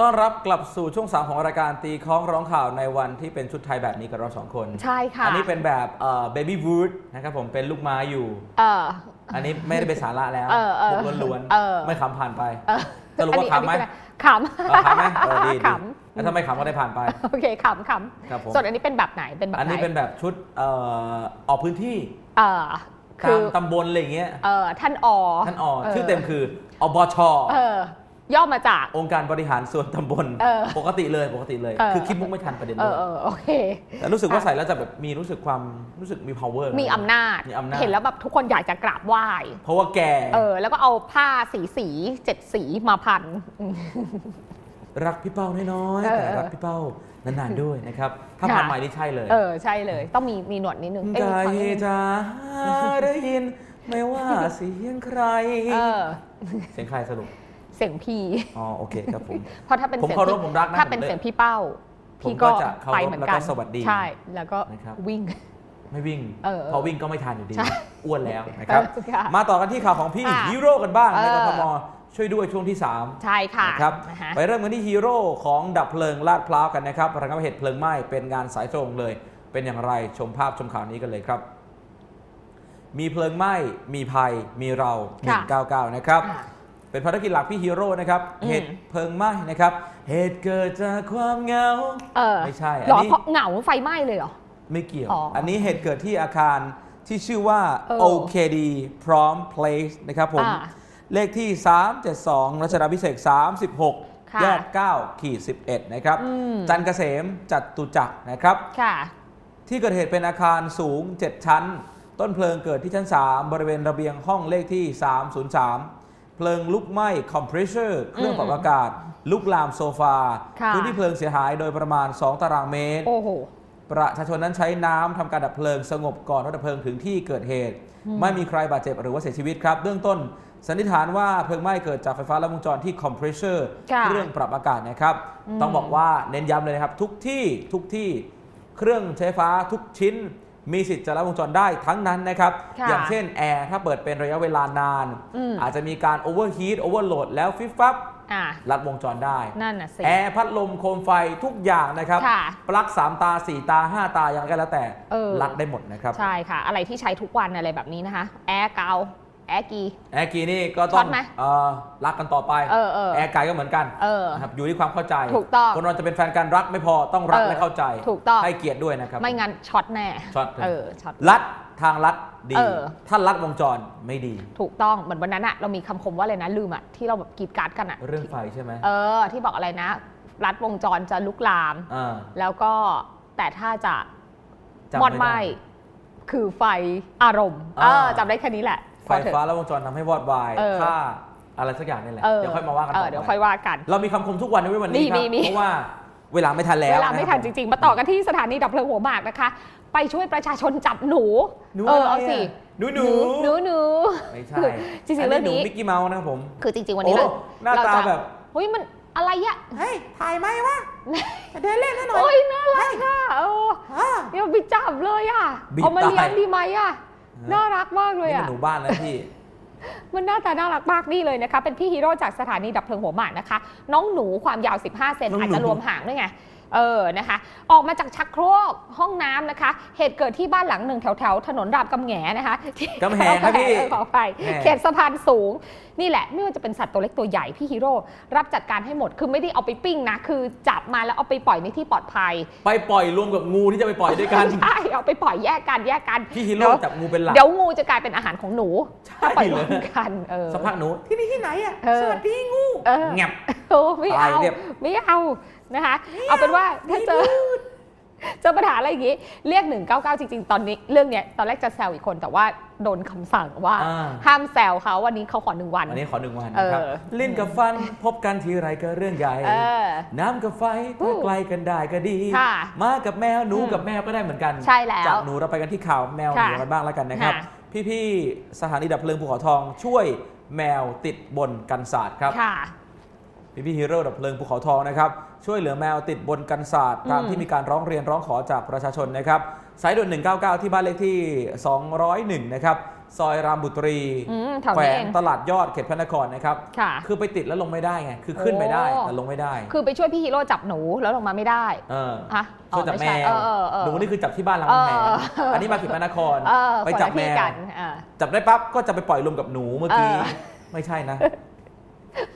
ต้อนรับกลับสู่ช่วงสามของรายการตีคล้องร้องข่าวในวันที่เป็นชุดไทยแบบนี้กับเราสองคน ใช่ค่ะ อันี้เป็นแบบเอ่อ baby wood นะครับผมเป็นลูกไม้อยู่ เออ อันนี้ไม่ได้เป็นสาระแล้วเออเออมุกล้วนเออ ๆ ไม่ขำผ่านไปเออจะรู้ว่าอันนี้ขำไหมอันนี้ขำเออขำไหมเออดีดีขแล้วถ้าไม่ขำก็ได้ผ่านไปำโอเคขำขครับผมำส่วนอันนี้เป็นแบบไหนเป็นแบบไหนอันนี้เป็นแบบชุดเอ่อออกพื้นที่เออตาคือมตำบลอะไรอย่างเงี้ยเออท่านอท่านออชื่อเต็มคืออบช เออ ย่อมาจาก องค์การบริหารส่วนตำบลเออปกติเลยปกติเลย เออ คือคิดมุกไม่ทันประเด็นเอเลอยเออโอเค แต่รู้สึกว่าใส่แล้วจะแบบมีรู้สึกความรู้สึกมี power มีอำนาจ มีอำนาจ เห็นแล้วแบบทุกคนอยากจะกราบไหว้ เพราะว่าแกเออ แล้วก็เอาผ้าสีสีเจ็ดสีมาพันอืมรักพี่เป้าน้อยๆเออแต่รักพี่เป้านานๆด้วยนะครับถ้าค่ะ ผ่านใหม่นี่ใช่เลยเออ ใช่เลย ต้องมีมีหนวดนิดนึงเอ้ยไก่ขอนิดนึงจะได้ยิน ไม่ว่าเสียงใคร เออ เสียงใครสรุปเสียงพี่ อ๋อโอเคครับผม เพราะถ้าเป็นผมเสียงเคารพพี่ผมรักนะถ้าเป็นผมเลย เสียงพี่เป้า ผมพี่ก็ก็จะเคารพไปเหมือนกันแล้วก็สวัสดีใช่ แล้วก็นะครับ วิ่ง ไม่วิ่งเออพอวิ่งก็ไม่ทันอยู่ดี ใช่อ้วนแล้วนะครับเออค่ะมาต่อกันที่ข่าวของพี่ค่ะฮีโร่กันบ้างในเออกทมช่วยด้วยช่วงที่ 3 ใช่ค่ะนะครับนะคะไปเริ่มกันที่ฮีโร่ของดับเพลิงลาดพร้าวกันนะครับระงับเหตุเพลิงไหม้เป็นงานสายตรงเลย เป็นอย่างไรชมภาพชมข่าวนี้กันเลยครับ มีเพลิงไหม้มีภัย มีเรา ค่ะ199 นะครับอ่า เป็นภารกิจหลักพี่ฮีโร่นะครับอืม เหตุเพลิงไหม้นะครับเหตุเกิดจากความเหงา เออไม่ใช่หรออันนี้ เพราะเหงาไฟไหม้เลยเหรอ ไม่เกี่ยว อ๋ออัอันนี้เหตุเกิดที่อาคารที่ชื่อว่า เออ OKD พร้อม Place นะครับผม อ่าเลขที่ 372 รัชดาพิเศษก36 ค่ะแยก9ขีด11 นะครับ อืม จันทร์เกษมจัตุจักรนะครับ ค่ะ ที่เกิดเหตุเป็นอาคารสูง 7 ชั้น ต้นเพลิงเกิดที่ชั้น 3 บริเวณระเบียงห้องเลขที่ 303 เพลิงลุกไหม้คอมเพรสเซอร์เครื่องปรับอากาศ ลุกลามโซฟาค่ะพื้นที่เพลิงเสียหายโดยประมาณ 2 ตารางเมตร โอ้โหประชาชนนั้นใช้น้ำทำการดับเพลิงสงบก่อนรถดับเพลิงถึงที่เกิดเหตุ ไม่มีใครบาดเจ็บหรือว่าเสียชีวิตครับ เบื้องต้นสันนิษฐานว่าเพลิงไหม้เกิดจากไฟฟ้าลัดวงจรที่คอมเพรสเซอร์ค่ะเครื่องปรับอากาศนะครับอืมต้องบอกว่าเน้นย้ำเลยนะครับ ทุกที่ทุกที่เครื่องใช้ไฟฟ้าทุกชิ้น มีสิทธิ์จะลัดวงจรได้ทั้งนั้นนะครับค่ะอย่างเช่นแอร์ถ้าเปิดเป็นระยะเวลานานอืมอาจจะมีการโอเวอร์ฮีทโอเวอร์โหลดแล้วฟิบฟับอะลัดวงจรได้นั่นน่ะสิแอร์พัดลมโคมไฟทุกอย่างนะครับค่ะปลั๊ก3 ตา 4 ตา 5 ตาอย่างไรก็แล้วแต่เออรัดได้หมดนะครับ ใช่ค่ะ อะไรที่ใช้ทุกวันอะไรแบบนี้นะคะ แอร์เกา แอร์กี แอร์กีนี่ก็ต้ช็อองตไหมเอ่อรักกันต่อไป เออเออแอร์ไกลก็เหมือนกันเออนะครับอยู่ที่ความเข้าใจถูกต้องคนเราจะเป็นแฟนกันรักไม่พอต้องรักเออและเข้าใจถูกต้อง ให้เกียรติด้วยนะครับไม่งั้นช็อตแน่ช็อตเออช็อตรัดทางรัดดี เออ ถ้ารัดวงจรไม่ดี ถูกต้องเหมือนวันนั้นอะเรามีคำคมว่าอะไรนะลืมอะที่เราแบบกรีดกราร์ดกันอะเรื่องไฟใช่ไหมเออ ที่บอกอะไรนะ รัดวงจรจะลุกลาม อ่าแล้วก็แต่ถ้าจะจำมอดไหไม่ม้ได้คือไฟอารมณ์อ่าเออจำได้แค่นี้แหละ ไฟพอเถอะฟ้าและวงจรทำให้วอดวายเออ ค่าอะไรสักอย่างนี่แหละเออเดี๋ยวค่อยมาว่ากันเอต่ออเดี๋ยวไปค่อยว่ากัน เรามีคำคมทุกวันในวันนี้มีครัมีมี เพราะว่าเวลาไม่ทันแล้วเวลาไม่ทันนะคจรับริง ๆ มาต่อกันที่สถานีดับเพลิงหัวหมากนะคะ ไปช่วยประชาชนจับหนู หนูเอออะไรเอาสิอะหนูหนูหนูหนู ไม่ใช่คือจริงๆเรื่องนี้ หมิกกี้เมาส์นะครับผมคือจริง ๆ วันนี้เราโอ้หน้าตาเจะแบบ เฮ้ยมันอะไรอะเฮ้ย ถ่ายไหมวะเดินเล่นหน่อย โอ้ยน่ารักอะเออเดี๋ยวไปจับเลยอะบีบเอามาเลี้ยงตาย ดีไหมอะ น่ารักมากเลยนี่มันอะหนูบ้านแล้วพี่มันหน้าตาน่ารักมากนี่เลยนะคะ เป็นพี่ฮีโร่จากสถานีดับเพลิงหัวหมากนะคะ น้องหนูความยาว 15 เซนน้องหนูอาจจะรวมหางด้วยไง เออนะคะ ออกมาจากชักโครกห้องน้ำนะคะ เหตุเกิดที่บ้านหลังหนึ่งแถวแถวๆถนนรามกำแหงนะคะที่กำแหงครับพี่เออขอไปแหม่เขตสะพานสูง นี่แหละ ไม่ว่าจะเป็นสัตว์ตัวเล็กตัวใหญ่พี่ฮีโร่รับจัดการให้หมดคือไม่ได้เอาไปปิ้งนะ คือจับมาแล้วเอาไปปล่อยในที่ปลอดภัยไปปล่อยรวมกับงูที่จะไปปล่อยด้วยกัน ใช่เอาไปปล่อยแยกกันแยกกันพี่ฮีเดี๋โร่ยวจับงูเป็นหลัก เดี๋ยวงูจะกลายเป็นอาหารของหนูใช่ถ้าปล่อยรเลวยมกันเออ สักพักหนูที่นี่ที่ไหนอะเออ สวัสดีงูเออแงบโอ้ไม่เอาตายเรียบ ไม่เอา นะคะ เอาเป็นว่าถ้าเจอเจอปัญหาอะไรอย่างงี้ เรียก 199 จริง ๆ ตอนนี้เรื่องเนี้ยตอนแรกจะแซวอีกคนแต่ว่าโดนคำสั่งว่า อ่า ห้ามแซวเขาวันนี้เขาขอหนึ่งวัน วันนี้ขอหนึ่งวันนะครับ เออ ลิ้นกับฟันพบกันทีไรก็เรื่องใหญ่ เออ น้ำกับไฟถ้าไกลกันได้ก็ดี ค่ะมากับแมวหนูอืมกับแมวก็ได้เหมือนกันใช่แล้วจากหนูเราไปกันที่ข่าวแมวหค่ะนูกันบ้างแล้วกันนะครับ ค่ะพี่ๆสถานีดับเพลิงภูเขาทองช่วยแมวติดบนกันศาสตร์ครับ ค่ะ พี่พี่ฮีโร่ดับเพลิงภูเขาทองนะครับช่วยเหลือแมวติดบนกันศาสตร์ตามอืมที่มีการร้องเรียนร้องขอจากประชาชนนะครับสายด่วน199 ที่บ้านเลขที่ 201 นะครับซอยรามบุตรีอืมแถวแขวนี้เองงตลาดยอดเขตพระนครนะครับค่ะคือไปติดแล้วลงไม่ได้ไงคือขึ้นไปได้โอ้แต่ลงไม่ได้ คือไปช่วยพี่ฮีโร่จับหนูแล้วลงมาไม่ได้เออฮะอ๋อช่วยจับไม่แมใช่วเออเออเออหนูนี่คือจับที่บ้านหลังเออแพงเอออันนี้มาเขตพระนครเออไปคนจับละแมที่วกันอ่าจับได้ปั๊บก็จะไปปล่อยลมกับหนูเมื่อกี้เออไม่ใช่นะ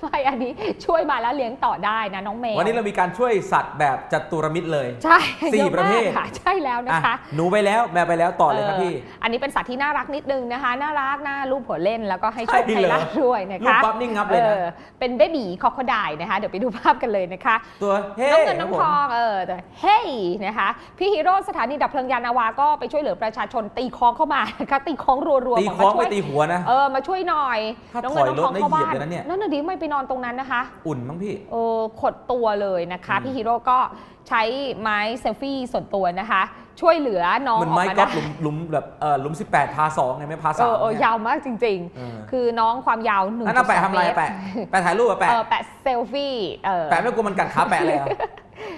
ไม่อันนี้ช่วยมาแล้วเลี้ยงต่อได้นะน้องแมววันนี้เรามีการช่วยสัตว์แบบจัตุรมิตรเลยใช่สี่ยอมากประเภทค่ะใช่แล้วนะอะคะ หนูไปแล้วแมวไปแล้วต่อเลยครับพี่อออันนี้เป็นสัตว์ที่น่ารักนิดนึงนะคะ น่ารักน่ารูปหัวเล่นแล้วก็ให้โชคใช่ให้เหรอลาบด้วยนะรูปคะปั๊บนี่งับเลยนะออเป็นเบบีคอคดายนะคะเดี๋ยวไปดูภาพกันเลยนะคะ ตัวเฮ้น้องเงินครัน้บองผมทองเออแต่เฮ้ยนะคะพี่ฮีโร่สถานีดับเพลิงยานนาวาก็ไปช่วยเหลือประชาชนตีคล้องเข้ามานะคะตีคล้องรัวๆตีบอกคล้องมาช่ไปวยตีหัวนะเออมาช่วยหน่อยถ้าน้องเงินน้องทองถอยรถเข้าบ้านได้เหยียบเลยนะเนี่ยนั่นน่ะดิไม่ไปนอนตรงนั้นนะคะ อุ่นมั้งพี่เออขดตัวเลยนะคะอืมพี่ฮีโร่ก็ใช้ไม้เซลฟี่ส่วนตัวนะคะ ช่วยเหลือน้องมันออกไม้มาก๊อได้ฟหลุมหลุมแบบเออหลุม 18 พาสองไงไม่พาเอสามอเออเนี่ย ยาวมากจริง เออ ๆ คือน้องความยาวหนึ่งนั่นเอาแปะทำอะไรแปะแปะถ่ายรูปอะแปะเออแปะเซลฟี่เออ แปะไม่กลัวมันกัดขาแปะเลยเหรอ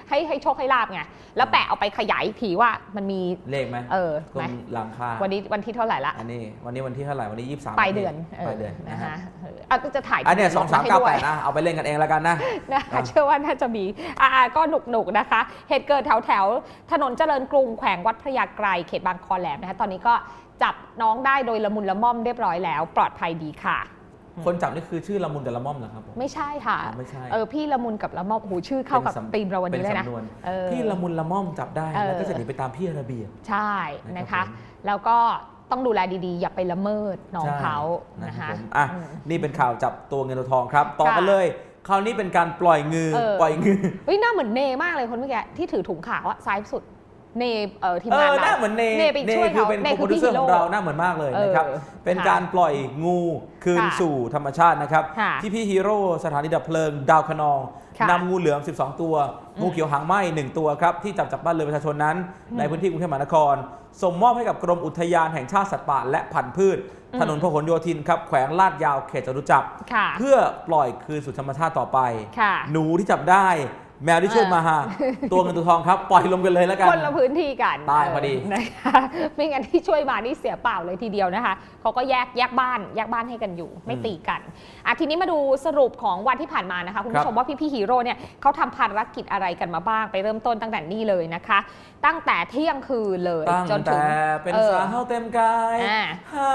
ให้ให้โชคให้ลาบไงแล้วแปะเอาไปขยายอีกทีว่ามันมีเลขไหมเออตรไหมงหลังคาวันนี้วันที่เท่าไหร่ละอันนี้วันนี้วันที่เท่าไหร่วันนี้23ปลายเดือนปลายเดือนนะนะฮะฮะเอออะก็จะถ่ายอันเนี้ยสองสามให้เก้าด้วแปยดนะเอาไปเล่นกันเองแล้วกันนะนะคะอะเชื่อว่าน่าจะมีอ่าก็หนุกหนุกๆนะคะ เหตุเกิดแถวแถวๆถนนเจริญกรุงแขวงวัดพระยาไกรเขตบางคอแหลมนะคะตอนนี้ก็จับน้องได้โดยละมุนละม่อมเรียบร้อยแล้ว ปลอดภัยดีค่ะ คนจับนี่คือชื่อละมุนแต่ละม่อมเหรอครับผม ไม่ใช่ค่ะอ๋อไม่ใช่ เออพี่ละมุนกับละม่อมโอ้โหชื่อเข้ากับป็นสำธีมเราวันนี้เลยนะป็สำวเออ พี่ละมุนละม่อมจับได้เออ แล้วก็จะหนีไปตามพี่ระเบียบ ใช่นะครัคะ บผม แล้วก็ต้องดูแลดีๆ อย่าไปละเมิดน้องใช่เขานะนะครัคะบผมอะอืม นี่เป็นข่าวจับตัวเงินตัวทองครับ ต่อกันค่ะเลย คราวนี้เป็นการปล่อยงือเออ ปล่อยงือ เฮ้ยหน้าเหมือนเนมากเลยคนเมื่อกี้ที่ถือถุงขาวอะซ้ายสุด เนเออทีมานเองอเราหน้าเหมือนเนเนไปช่วยคือเขาเป็นเนโปคืรอดิวพี่เซอฮีร์ขโร่ องเราหน้าเหมือนมากเลยนะครับ เออเป็นค่ะการปล่อยงูคืนค่ะสู่ธรรมชาตินะครับ ค่ะที่พี่ฮีโร่สถานีดับเพลิง ดาวคะนองค่ะนำงูเหลือม 12 ตัว อืมงูเขียวหางไหม้1ตัวครับ ที่จับจากบ้านเรือนประชาชนนั้น อืมในพื้นที่กรุงเทพมหานคร ส่งมอบให้กับกรมอุทยานแห่งชาติสัตว์ป่าและพันธุ์พืช อืม ถนนพหลโยธินครับแขวงลาดยาวเขตจตุจักร ค่ะ เพื่อปล่อยคืนสู่ธรรมชาติต่อไป ค่ะ หนูที่จับได้ แมวที่ช่วยมาตัวเงินตัวทองครับ ปล่อยลงกันเลยแล้วกันคนละพื้นที่กันตายพอดีเนะคะไม่งั้นที่ช่วยมานี่เสียเปล่าเลยทีเดียวนะคะเขาก็แยกแยกบ้านแยกบ้านให้กันอยู่ ไม่ตีกันอะทีนี้มาดูสรุปของวันที่ผ่านมานะคะคุณครัผู้บชมว่าพี่พี่ๆฮีโร่เนี่ยเขาทำภารกิจอะไรกันมาบ้างไปเริ่มต้นตั้งแต่นี่เลยนะคะ ตั้งแต่เที่ยงคืนเลยตั้งจนถึแต่งเป็นเออสาวเต็มกายอ่าฮะ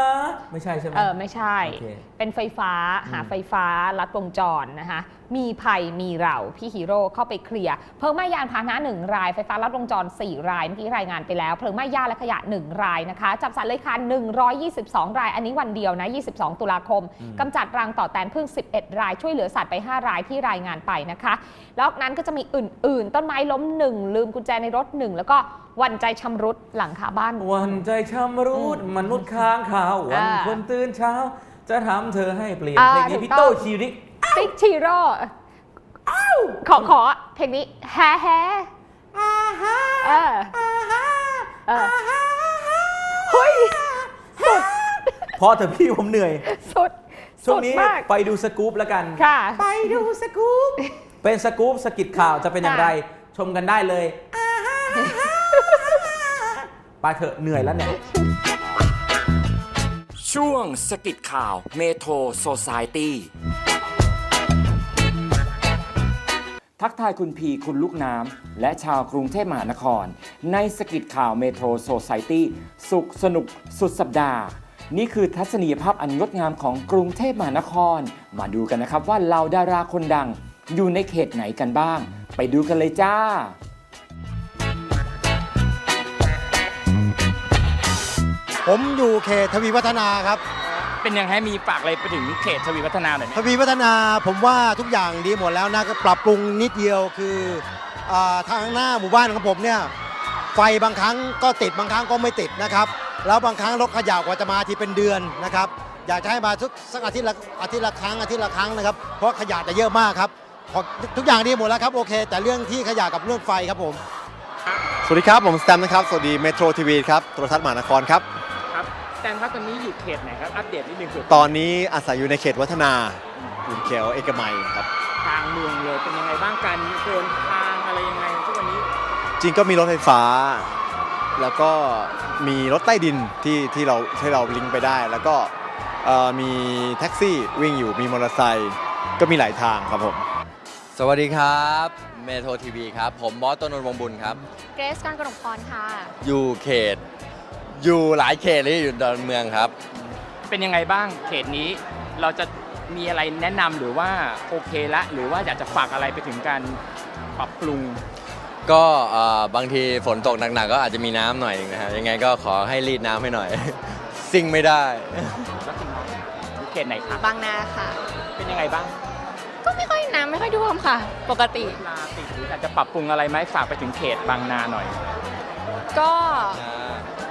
ไม่ใช่ใช่ไหมเออไม่ใช่โอเคเป็นไฟฟ้าอืมหาไฟฟ้าลัดวงจรนะคะ มีภัยมีเราพี่ฮีโร่เข้าไปเคลียร์เพลิงไหม้ยานพาหนะหนึ่งรายไฟฟ้าลัดวงจร 4 รายเมื่อกี้รายงานไปแล้วเพลิงไหม้ยาและขยะ 1 รายนะคะ จับสัตว์เลื้อยคลาน122 ราย อันนี้วันเดียวนะ 22 ตุลาคมอืมกำจัดรังต่อแตนพึ่ง 11 ราย ช่วยเหลือสัตว์ไป 5 รายที่รายงานไปนะคะแล้วนั้นก็จะมีอื่น ๆ ต้นไม้ล้ม 1 ลืมกุญแจในรถ 1 แล้วก็วันใจชำรุดหลังคาบ้าน วันใจชำรุดมนุษย์ค้างคาววันอ่าคนตื่นเช้า จะทำเธอให้เปลี่ยนอ่าเพลงนี้ถูกพี่ต้องโต้ชีริก ติ๊กชีโร่ขอขอเพลงนี้แฮแฮเออเออเฮ้ยสุดพอเถอะพี่ผมเหนื่อยสุดช่วงสุดนี้มากไปดูสกู๊ปแล้วกันค่ะ ไปดูสกู๊ปเป็นสกู๊ปสกิดข่าวจะเป็นอย่างไร ชมกันได้เลยไปเถอะเหนื่อยแล้วเนี่ย ช่วงสกิดข่าวเมโทรโซซายตี้ ทักทายคุณพีคุณลูกน้ำ และชาวกรุงเทพมหานคร ในสกิดข่าวเมโทรโซซตี้สุขสนุกสุดสัปดาห์ นี่คือทัศนียภาพอันงดงามของกรุงเทพมหานคร มาดูกันนะครับว่าเหล่าดาราคนดัง อยู่ในเขตไหนกันบ้าง ไปดูกันเลยจ้าผมอยู่เขตทวีวัฒนาครับ เป็นยังไงมีฝากอะไรไปถึงเขตทวีวัฒนาหน่อยไหม ทวีวัฒนาผมว่าทุกอย่างดีหมดแล้วนะก็ปรับปรุงนิดเดียวคืออาทางหน้าหมู่บ้านของผมเนี่ยไฟบางครั้งก็ติดบางครั้งก็ไม่ติดนะครับ แล้วบางครั้งรถขยะกว่าจะมาทีเป็นเดือนนะครับ อยากจะให้มาทุกสักอาทิตย์ละอาทิตย์ละครั้งอาทิตย์ละครั้งนะครับ เพราะขยะจะเยอะมากครับขอทุกอย่างดีหมดแล้วครับโอเค แต่เรื่องที่ขยะกับเรื่องไฟครับผม สวัสดีครับ ผมสแตมนะครับ สวัสดีเมโทรทีวีครับโทรทัศน์มหานครครับครับ แตนครับตอนนี้อยู่เขตไหนครับ อัปเดตนิดนึงคือตอนนี้อาศัยอยู่ในเขตวัฒนาอยู่เขตเอกมัยครับทางเมืองเลยเป็นยังไงบ้างการเดินทางอะไรยังไงทุกวันนี้จริงก็มีรถไฟฟ้า แล้วก็มีรถใต้ดินที่ที่เราที่เราลิงก์ไปได้ แล้วก็เอ่อมีแท็กซี่วิ่งอยู่มีมอเตอร์ไซค์ก็มีหลายทางครับผม สวัสดีครับเมโทรทีวีครับ ผมบอสต้นนท์วงบุญครับ เกรซการกนกพรค่ะ อยู่เขต อยู่หลายเขตเลยอยู่ดอนเมืองครับ เป็นยังไงบ้างเขตนี้เราจะมีอะไรแนะนำหรือว่าโอเคละหรือว่าอยากจะฝากอะไรไปถึงการปรับปรุง ก็เอ่อบางทีฝนตกหนักๆก็อาจจะมีน้ำหน่อยนะฮะยังไงก็ขอให้รีดน้ำให้หน่อย ซิ่งไม่ได้ แล้วคุณน้องอยู่เขตไหนครับบางนาค่ะ เป็นยังไงบ้างก็ไม่ค่อยน้ำไม่ค่อยท่วมค่ะ ปกติเวลาติดหรืออยากจะปรับปรุงอะไรไหมฝากไปถึงเขตบางนาหน่อย ก็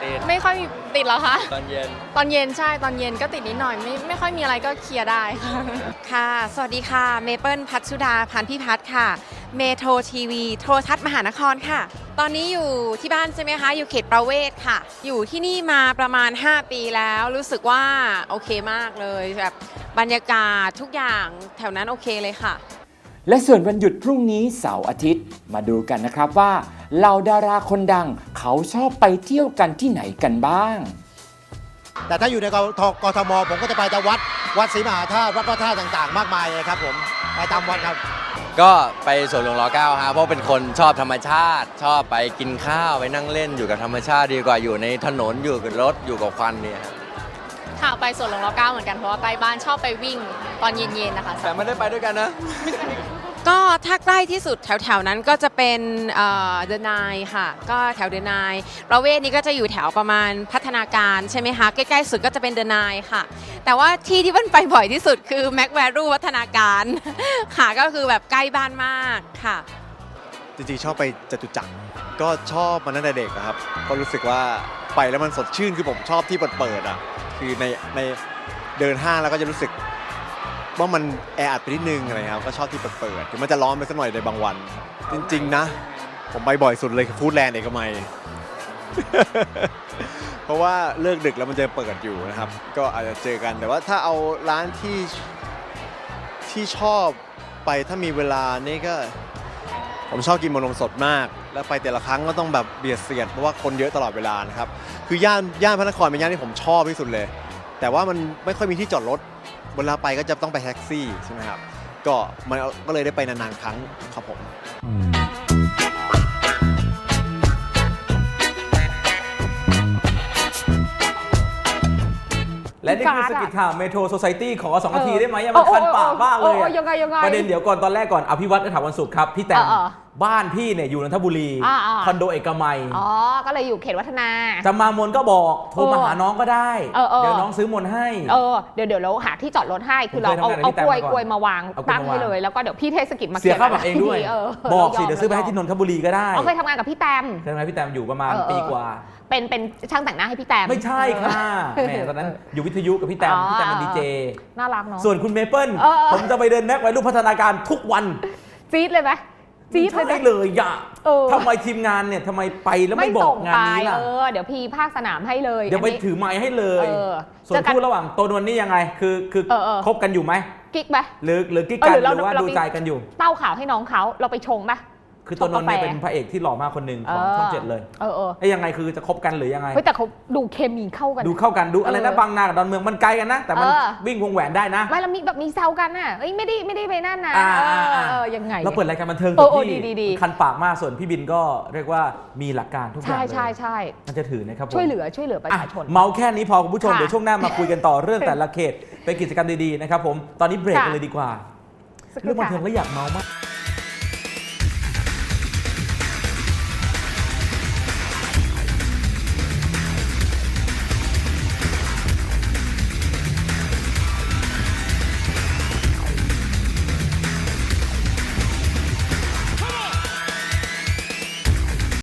ติด ไม่ค่อยติดแล้วค่ะ ตอนเย็น ตอนเย็นใช่ตอนเย็นก็ติดนิดหน่อยไม่ไม่ค่อยมีอะไรก็เคลียร์ได้ค่ะ ค่ะ สวัสดีค่ะ เมเปิลพัชสุดาพันธ์พิพัฒน์ค่ะ เมโทรทีวี โทรทัศน์มหานครค่ะ ตอนนี้อยู่ที่บ้านใช่ไหมคะ อยู่เขตประเวศค่ะ อยู่ที่นี่มาประมาณ 5 ปีแล้ว รู้สึกว่าโอเคมากเลยแบบบรรยากาศทุกอย่างแถวนั้นโอเคเลยค่ะ และส่วนวันหยุดพรุ่งนี้เสาร์อาทิตย์ มาดูกันนะครับว่า เหล่าดาราคนดัง เขาชอบไปเที่ยวกันที่ไหนกันบ้าง แต่ถ้าอยู่ในกทกทมผมก็จะไปแต่วัด วัดศรีมหาธาตุวัดพระธาตุต่างๆ มากมายเลยครับผมไปตามวัดครับ ก็ไปสวนหลวงรอเก้าฮะเพราะเป็นคนชอบธรรมชาติ ชอบไปกินข้าวไปนั่งเล่นอยู่กับธรรมชาติดีกว่าอยู่ในถนนอยู่กับรถอยู่กับควันเนี่ยฮะค่ะไปสวนหลวงรอเก้าเหมือนกันเพราะว่าใกล้บ้านชอบไปวิ่งตอนเย็นๆนะคะแต่ไม่ได้ไปด้วยกันนะ ก็ถ้าใกล้ที่สุดแถวๆนั้นก็จะเป็นเดอะนายค่ะ ก็แถวเดอะนายประเวศนี้ก็จะอยู่แถวประมาณพัฒนาการใช่ไหมคะ ใกล้ๆสุดก็จะเป็นเดอะนายค่ะ แต่ว่าที่ที่มันไปบ่อยที่สุดคือแม็กแวรูวัฒนาการค่ะก็คือแบบใกล้บ้านมากค่ะ จริงๆชอบไปจตุจักรก็ชอบมาตั้งแต่เด็กอะครับ ก็รู้สึกว่าไปแล้วมันสดชื่นคือผมชอบที่เปิดๆอะคือในในเดินห้างแล้วก็จะรู้สึก ว่ามันแออัดไปนิดนึงอะไรครับก็ชอบที่เปิดๆถึงมันจะร้อนไปสักหน่อยในบางวัน จริง ๆ นะ ผมไปบ่อยสุดเลยคือฟู้ดแลนด์เอกมัย เพราะว่าเลิกดึกแล้วมันจะเปิดอยู่นะครับ ก็อาจจะเจอกันแต่ว่าถ้าเอาร้านที่ที่ชอบไปถ้ามีเวลานี่ก็ ผมชอบกินมะนมสดมาก แล้วไปแต่ละครั้งก็ต้องแบบเบียดเสียดเพราะว่าคนเยอะตลอดเวลานะครับ คือย่านย่านพระนครเป็นย่านที่ผมชอบที่สุดเลย แต่ว่ามันไม่ค่อยมีที่จอดรถ เวลาไปก็จะต้องไปแท็กซี่ใช่ไหมครับก็มันก็เลยได้ไปนานๆครั้งครับผม และนี่คือการ์ดสอะกิจข่าวเมโทรโซซ i ตี้ขอสองนาทีเออได้ไหมอะมันโอ้คันโอ้ปากมากเลยโอ้อะโอ้ยังไงยังไงประเด็นเดี๋ยวก่อนตอนแรกก่อนอภิวัตรถามวันศุกร์ครับพี่แตมเออเออ บ้านพี่เนี่ยอยู่นนทบุรีอ่าอ่า คอนโดเอกมัย อ๋อ ก็เลยอยู่เขตวัฒนา จะมามนก็บอกโทรมาหาน้องก็ได้ เออเออ เดี๋ยวน้องซื้อมนให้ เออ เดี๋ยวเดี๋ยวเราหาที่จอดรถให้ คือเราผมเคยเอาทำงานกับเอาพี่กล้วยแตมมาก่อนกล้วยมาวางเอากล้วยตั้งให้มาวาง เลย แล้วก็เดี๋ยวพี่เทศกิจมาเสียค่าบัตรขีเองนด้วย เออบอกสิราเดี๋ยวซื้อไปให้ที่นนทบุรีก็ได้เอาเคยทำงานกับพี่แตม ใช่ไหมพี่แตมอยู่ประมาณเออเออ ปีกว่า เป็นเป็นช่างแต่งหน้าให้พี่แตม ไม่ใช่ค่ะแหมตอนนั้นอยู่วิทยุกับพี่แตมอ๋อ พี่แตมเป็นดีเจ น่ารักเนาะ ส่วนคุณเมเปิลเออเออ ผมจะไปเดินแม็กไว้รูปพัฒนาการทุกวัน จี๊ดเลยไหม จี๊ดเลยใช่นะ เลยอะเออ ทำไมทีมงานเนี่ยทำไมไปแล้วไม่บอกงานนี้ล่ะ เออ เดี๋ยวพี่ภาคสนามให้เลยเดี๋ยวไปอันนี้ ถือไม้ให้เลย เออส่วเจนอกันคู่ระหว่างโตนวันนี่ยังไง คือคือเออเออ คบกันอยู่ไหม กิ๊กไหม หรือหรือกิ๊กกันเออหรือเราหรือว่าเราดูมี ใจกันอยู่ เต้าข่าวให้น้องเขาเราไปชงปะ คือโตนนท์เนี่ยชงกาแฟเป็นพระเอกที่หล่อมากคนหนึ่งของช่องเจ็ดเลยเออเออไอ้ยังไงคือจะคบกันหรือยังไงเฮ้ยแต่เขาดูเคมีเข้ากัน ดูเข้ากันดูอะไรนะเออบางนากับดอนเมืองมันไกลกันนะ แต่มันเออวิ่งวงแหวนได้นะไม่แล้วมีแบบมีแซวกันน่ะเอ้ยไม่ได้ไม่ได้ไปนั่นนะอ่าเออ่าออ่าเออยังไงเราเปิดรายการบันเทิงโอ้กับโอ้พี่ดีดีดีคันปากมากส่วนพี่บินก็เรียกว่ามีหลักการทุกอย่างใช่เลยใช่ใช่มันจะถือนะครับผมช่วยเหลือช่วยเหลือประอะชาชนเมาแค่นี้พอคุณผู้ชมค่ะเดี๋ยวช่วงหน้ามาคุยกันต่อเรื่องแต่ละเขตเป็นกิจกรรมดีๆนะครับผมตอนนี้เบรกค่ะกันเลยดีกว่าสักคเรื่องบันค่ะเทิงแล้วอยากเมามาก